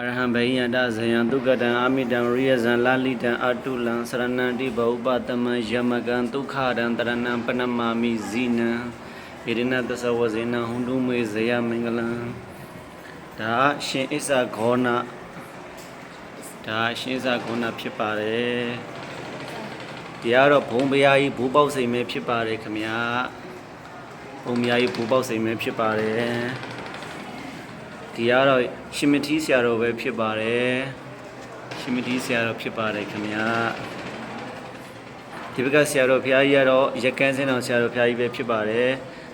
အရဟံဘိယတဇယံဒုက္ကတံအာမိတံရိယဇံလာလိတံအတုလံသရဏံတိဘဝပတမံယမကံဒုက္ခရံတရဏံပနမမိဇိနံဣရိနသသဝဇေနဟွန်တုမေဇယမင်္ဂလံဒါရှင်အစ္ဆဂောနာဒါရှင်အစ္ဆဂောနာဖြစ်ပါတယ်တရားတော့ဘုံဘုရားကြီးဘူပေါက်စိန်ပဲဖြစ်ပါတယ်ခမညာဘုံဘုရားကြီးဘူပေါက်စိန်ပဲဖြစ်ပါတယ် ဒီကတော့ရှင်မတီးဆရာတော်ပဲဖြစ်ပါတယ်ရှင်မတီးဆရာတော်ဖြစ်ပါတယ်ခင်ဗျာဒီဘက်ကဆရာတော်ဘုရားကြီးကတော့ရကန်းစင်းတော်ဆရာတော်ဘုရားကြီးပဲဖြစ်ပါတယ်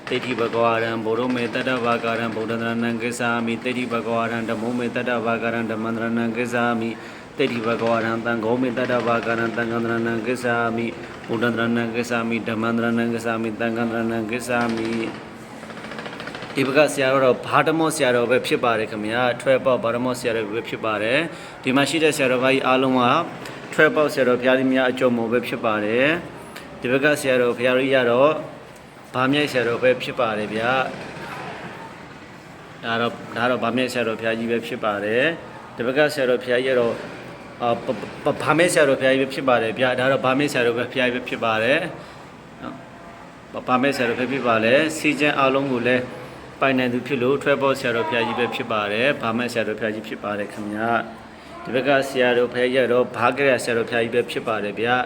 တိဋ္ဌိဘဂဝါရံဘုရုမေတတ္တဘာဂရံဗုဒ္ဓတရဏံကိစ္ဆာမိတိဋ္ဌိဘဂဝါရံဓမ္မမေတတ္တဘာဂရံဓမ္မန္တရဏံကိစ္ဆာမိတိဋ္ဌိဘဂဝါရံသံဃောမေတတ္တဘာဂရံသံဃန္တရဏံကိစ္ဆာမိဗုဒ္ဓတရဏံကိစ္ဆာမိဓမ္မန္တရဏံကိစ္ဆာမိသံဃန္တရဏံကိစ္ဆာမိ ဒီဘကဆရာတော်တော့ဘာဓမောဆရာတော်ပဲဖြစ်ပါတယ်ခင်ဗျာထွဲပေါက်ဘာဓမောဆရာတော်ပဲဖြစ်ပါတယ်ဒီမှာရှိတဲ့ဆရာတော်ဘာကြီးအားလုံးကထွဲပေါက်ဆရာတော်ဘုရားကြီးများအကျုံးမောပဲဖြစ်ပါတယ်ဒီဘကဆရာတော်ဘုရားကြီးရတော့ဗာမြိုက်ဆရာတော်ပဲဖြစ်ပါတယ်ဗျာဒါတော့ဒါတော့ဗာမြိုက်ဆရာတော်ဘုရားကြီးပဲဖြစ်ပါတယ်ဒီဘကဆရာတော်ဘုရားကြီးရတော့အာဗာမြိုက်ဆရာတော်ဘုရားကြီးပဲဖြစ်ပါတယ်ဗျာဒါတော့ဗာမြိုက်ဆရာတော်ပဲဘုရားကြီးပဲဖြစ်ပါတယ်နော်ပါမဲ့ဆရာတော်ဖြစ်ဖြစ်ပါလေစီကျန်အားလုံးကိုလည်း ပိုင်နိုင်သူဖြစ်လို့ထွဲပေါ်ဆရာတော်ဖျားကြီးပဲဖြစ်ပါတယ်ဗာမဲ့ဆရာတော်ဖျားကြီးဖြစ်ပါတယ်ခင်ဗျာဒီဘက်ကဆရာတော်ဖျားကြီးကတော့ဘာဂရဆရာတော်ဖျားကြီးပဲဖြစ်ပါတယ်ဗျာ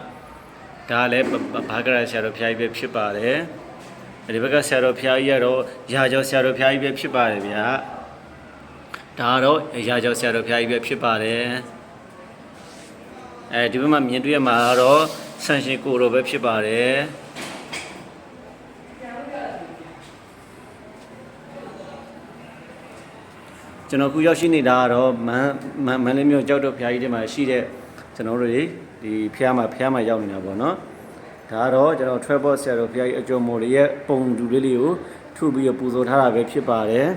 ဒါလည်းဘာဂရဆရာတော်ဖျားကြီးပဲဖြစ်ပါတယ်ဒီဘက်ကဆရာတော်ဖျားကြီးကတော့ရာကျော်ဆရာတော်ဖျားကြီးပဲဖြစ်ပါတယ်ဗျာဒါကတော့ရာကျော်ဆရာတော်ဖျားကြီးပဲဖြစ်ပါတယ်အဲဒီဘက်မှာမြင်တွေ့ရမှာကတော့ဆန်ရှင်ကိုတော်ပဲဖြစ်ပါတယ် ကျွန်တော်ခုရောက်ရှိနေတာကတော့မန်မန်မန်လေးမျိုးကြောက်တော့ဖျားကြီးတွေမှာရှိတဲ့ကျွန်တော်တို့တွေဒီဖျားမှာဖျားမှာရောက်နေတာပေါ့နော်ဒါကတော့ကျွန်တော် travel ဆရာတော်ဖျားကြီးအကျော်မော်လေးရဲ့ပုံတူလေးလေးကိုထုပြီးတော့ပူဇော်ထားတာပဲဖြစ်ပါတယ်